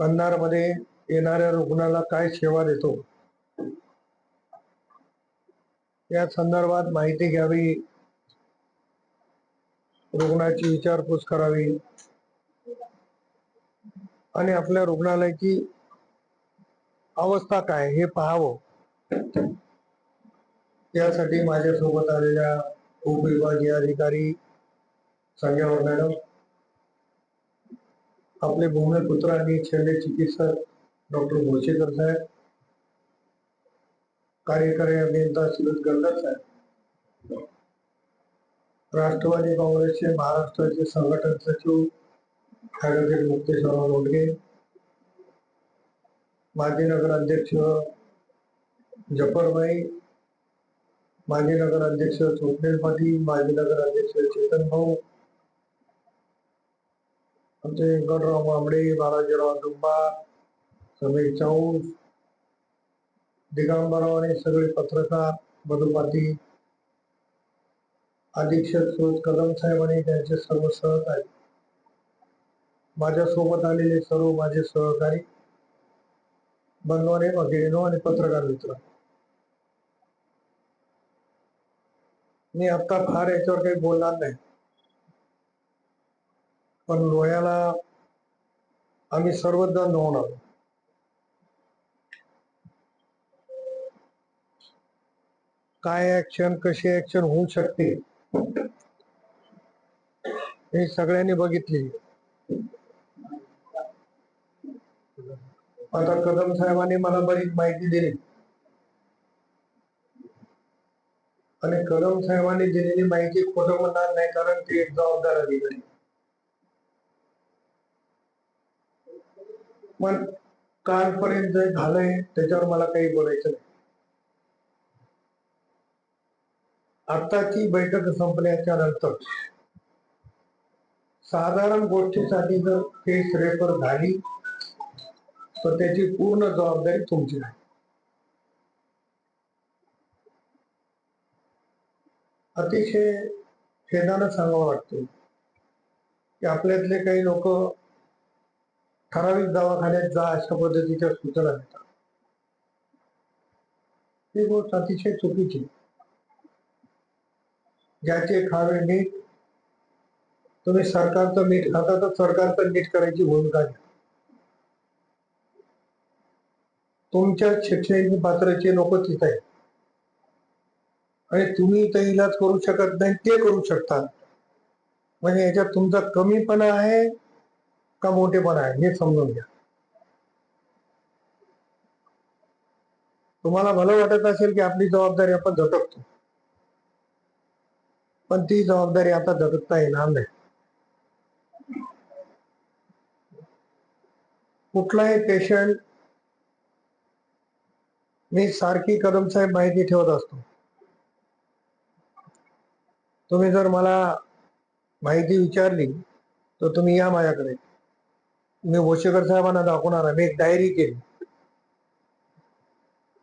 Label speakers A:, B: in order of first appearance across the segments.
A: कंधारमध्ये येणाऱ्या रुग्णाला काय सेवा देतो? या संदर्भात माहिती घ्यावी. रुग्णाची विचारपूस करावी. आणि आपल्या रुग्णालयाची अवस्था काय हे पाहावं. यासाठी माझ्यासोबत आलेल्या उपविभागीय अधिकारी संजय मॅडम आपले भूमिपुत्र आणि शल्य चिकित्सक डॉक्टर भोसेकर साहेब कार्यकारी अभियंता सुरेश गंधर साहेब राष्ट्रवादी काँग्रेसचे महाराष्ट्राचे संघटन सचिव ॲडव्होकेट मुक्तेश्वरराव लोटगे माजी नगराध्यक्ष जफरबाई माजी नगराध्यक्ष स्वप्नील पाटील माजी नगराध्यक्ष चेतन भाऊ आमचे गणराव बांबडे बालाजीराव दुंबा समीर चाऊस दिगंबरराव आणि सगळे पत्रकार मधुपाती पाटील अधीक्षक सुरज कदम साहेब आणि त्यांचे सर्व सहकारी माझ्यासोबत आलेले सर्व माझे सहकारी बंधवाने भगिनीनो आणि पत्रकार मित्र मी आता फार याच्यावर काही बोलणार नाही पण लोह्याला आम्ही सर्वच जण धावून आलो. काय ऍक्शन कशी ऍक्शन होऊ शकते हे सगळ्यांनी बघितली. आता कदम साहेबांनी मला बरीच माहिती दिली. आणि कदम साहेबांनी दिलेली माहिती खोटं म्हणणार नाही कारण ते एक जबाबदार अधिकारी. पण कालपर्यंत जे झालंय त्याच्यावर मला काही बोलायचं नाही. आताची बैठक संपल्याच्या नंतर साधारण गोष्टीसाठी जर केस रेफर झाली तर त्याची पूर्ण जबाबदारी तुमची आहे. अतिशय खेदानं सांगावं वाटतं की आपल्यातले काही लोक ठराविक दवाखान्यात जा अशा पद्धतीच्या सूचना देतात. ही गोष्ट अतिशय चुकीची ज्याचे खावे नीट तुम्ही सरकारचं नीट खाता तर सरकारचं नीट करायची भूमिका घ्या. तुमच्या शैक्षणिक पात्रचे लोक तिथे आहेत. आणि तुम्ही ते इलाज करू शकत नाही ते करू शकतात. म्हणजे याच्यात तुमचा कमीपणा आहे का मोठेपणा आहे हे समजून घ्या. तुम्हाला भलं वाटत असेल की आपली जबाबदारी आपण झटकतो. पण ती जबाबदारी आता झटकता येणार नाही. कुठलाही पेशंट मी सारखी कदम साहेब माहिती ठेवत असतो. तुम्ही जर मला माहिती विचारली तर तुम्ही या माझ्याकडे. मी भोसेकर साहेबांना दाखवणार आहे. मी एक डायरी केली.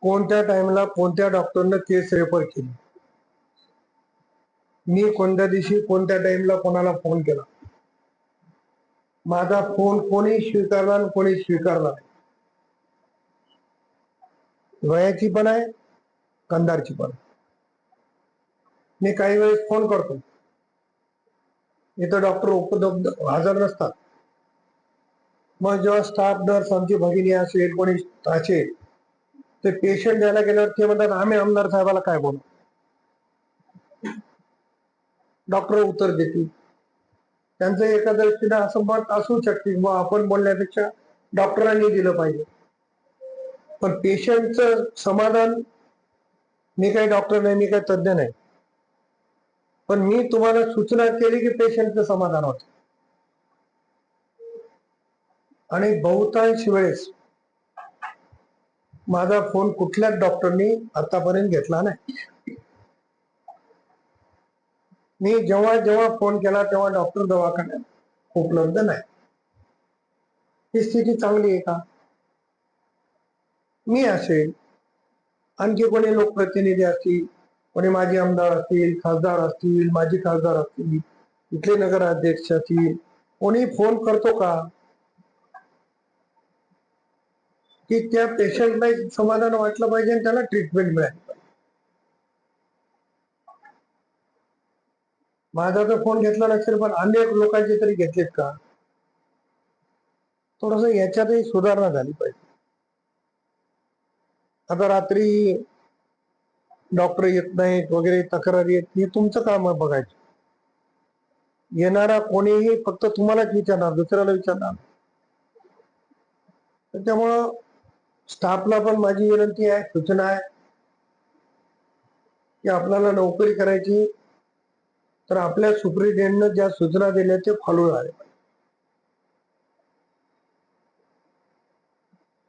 A: कोणत्या टाइमला कोणत्या डॉक्टरनं केस रेफर केली? मी कोणत्या दिवशी कोणत्या टाइमला कोणाला फोन केला? माझा फोन कोणी स्वीकारला आणि कोणी स्वीकारला वयाची पण आहे कंदारची पण मी काही वेळेस फोन करतो. इथं डॉक्टर उपलब्ध हजर नसतात. मग जेव्हा स्टाफ नर्स आमची भगिनी असेल कोणी असेल ते पेशंट द्यायला गेल्यावर ते म्हणतात आम्ही आमदार साहेबाला काय बोलू? डॉक्टर उत्तर देतील. त्यांचं एका दृष्टीने असं मत असू शकते मग आपण बोलण्यापेक्षा डॉक्टरांनी दिलं पाहिजे. पण पेशंटचं समाधान मी काही डॉक्टर नाही मी काही तज्ज्ञ नाही. पण मी तुम्हाला सूचना केली की पेशंटचं समाधान होत. आणि बहुतांश वेळेस माझा फोन कुठल्याच डॉक्टरनी आतापर्यंत घेतला नाही. मी जेव्हा जेव्हा फोन केला तेव्हा डॉक्टर दवाखान्यात उपलब्ध नाही. ही स्थिती चांगली आहे का? मी असेल आणखी कोणी लोकप्रतिनिधी असतील कोणी माजी आमदार असतील खासदार असतील माजी खासदार असतील इथले नगराध्यक्ष असतील कोणी फोन करतो का? की त्या पेशंटला समाधान वाटलं पाहिजे आणि त्याला ट्रीटमेंट मिळाली पाहिजे. माझा तर फोन घेतला नसेल पण अनेक लोकांचे तरी घेतलेत का? थोडस याच्यातही सुधारणा झाली पाहिजे. आता रात्री डॉक्टर येत नाहीत वगैरे तक्रारी येत हे तुमचं काम आहे बघायचं. येणारा कोणीही फक्त तुम्हालाच विचारणार दुसऱ्याला विचारणार. त्यामुळं स्टाफला पण माझी विनंती आहे सूचना आहे की आपल्याला नोकरी करायची तर आपल्या सुप्रिटेंडनं ज्या सूचना दिल्या ते फॉलो झाले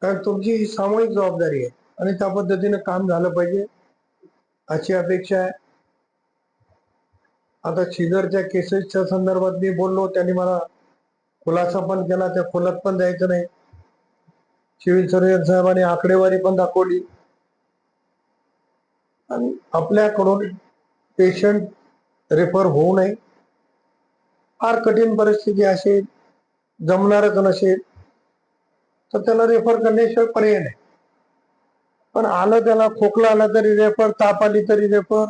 A: कारण तुमची ही सामूहिक जबाबदारी आहे आणि त्या पद्धतीने काम झालं पाहिजे अशी अपेक्षा आहे. आता शिजरच्या केसेसच्या संदर्भात मी बोललो त्यांनी मला खुलासा पण केला त्या खोलात पण जायचं नाही. सिव्हिल सर्जन साहेबांनी आकडेवारी पण दाखवली. आणि आपल्याकडून पेशंट रेफर होऊ नये. फार कठीण परिस्थिती असेल जमणारच नसेल तर त्याला रेफर करण्याशिवाय पर्याय नाही. पण आलं त्याला खोकला आला तरी रेफर ताप आली तरी रेफर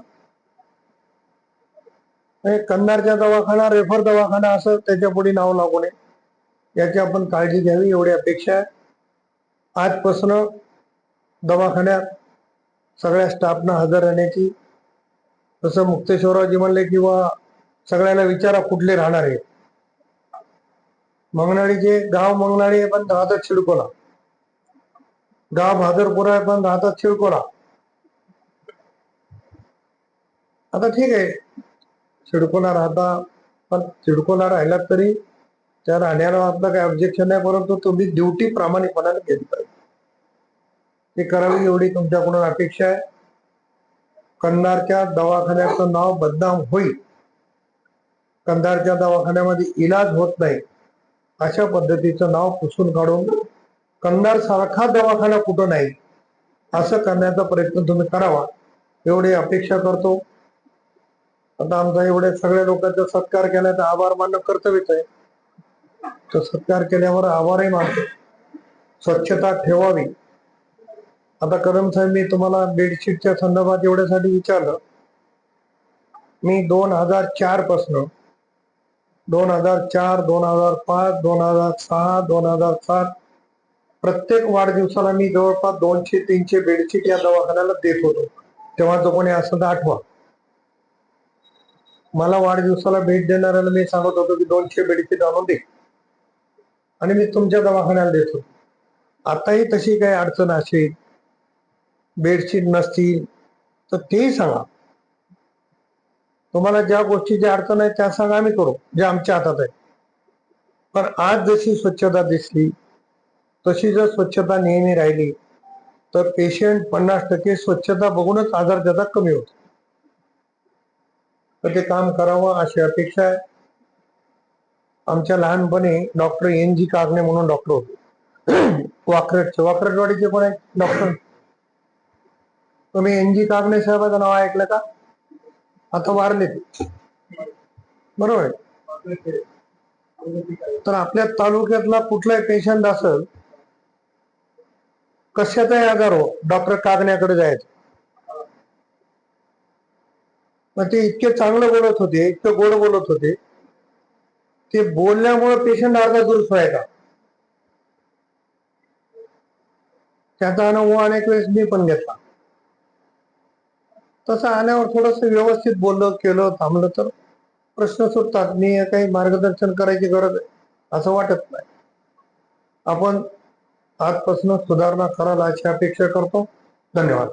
A: कन्नारच्या दवाखाना रेफर दवाखाना असं त्याच्या पुढे नाव लागू नये. याची आपण काळजी घ्यावी एवढी अपेक्षा आहे. आजपासून दवाखान्यात सगळ्या स्टाफना हजर राहण्याची जसं मुक्तेश्वररावजी म्हणले किंवा सगळ्यांना विचारा कुठले राहणार आहे मंगनाळीचे गाव मंगनाळी आहे पण राहतात शिडकोला गाव भादरपुरा आहे पण राहतात शिडकोला आता ठीक आहे शिडकोला राहता पण सिडकोला राहिलात तरी त्या राहण्याला आपलं काही ऑब्जेक्शन नाही परंतु तुम्ही ड्युटी प्रामाणिकपणाने केली पाहिजे. ते करावी एवढी तुमच्याकडून अपेक्षा आहे. कंधारच्या दवाखान्याचं नाव बदनाम होईल. कंधारच्या दवाखान्यामध्ये इलाज होत नाही. अशा पद्धतीचं नाव पुसून काढून कंधार सारखा दवाखाना कुठं नाही? असं करण्याचा प्रयत्न तुम्ही करावा. एवढी अपेक्षा करतो. आता आमचा एवढ्या सगळ्या लोकांचा सत्कार केल्याचा आभार मानणं कर्तव्यच आहे. तर सत्कार केल्यावर आभारही मानतो. स्वच्छता ठेवावी. आता कदम साहेब मी तुम्हाला बेडशीटच्या संदर्भात एवढ्यासाठी विचारलं. मी दोन हजार चार पासन दोन हजार चार दोन हजार पाच दोन हजार सहा दोन हजार सात प्रत्येक वाढदिवसाला मी जवळपास दोनशे तीनशे बेडशीट या दवाखान्याला देत होतो. तेव्हा जो कोणी असं आठवा. मला वाढदिवसाला भेट देणाऱ्याला मी सांगत होतो की दोनशे बेडशीट आणून दे. आणि मी तुमच्या दवाखान्याला देतो आताही तशी काही अडचण असेल बेडशीट नसतील तर तेही सांगा. तुम्हाला ज्या गोष्टीची अडचण आहे त्या सांगा आम्ही करू जे आमच्या हातात आहे. पण आज जशी स्वच्छता दिसली तशी जर स्वच्छता नेहमी राहिली तर पेशंट पन्नास टक्के स्वच्छता बघूनच आजार त्याचा कमी होतो. तर ते काम करावं अशी अपेक्षा आहे. आमच्या लहानपणी डॉक्टर एन जी कागणे म्हणून डॉक्टर होते. वाकरटचे वाकरटवाडीचे पण आहे डॉक्टर तुम्ही एन जी कागणे साहेबाचं नाव ऐकलं का? आता वारले. ते. बरोबर? आहे तर आपल्या तालुक्यातला कुठलाही पेशंट असेल कशाचाही आजार हो डॉक्टर कागण्याकडे जायचं. मग ते इतके चांगलं बोलत होते इतकं गोड बोलत होते ते बोलल्यामुळे पेशंट अर्धा दुरुस्त व्हायचा. त्याचा अनुभव अनेक वेळेस मी पण घेतला. तसं आल्यावर थोडस व्यवस्थित बोललं केलं थांबलं तर प्रश्न सुटतात. मी काही मार्गदर्शन करायची गरज आहे असं वाटत नाही. आपण आजपासून सुधारणा करायला अशी अपेक्षा करतो. धन्यवाद.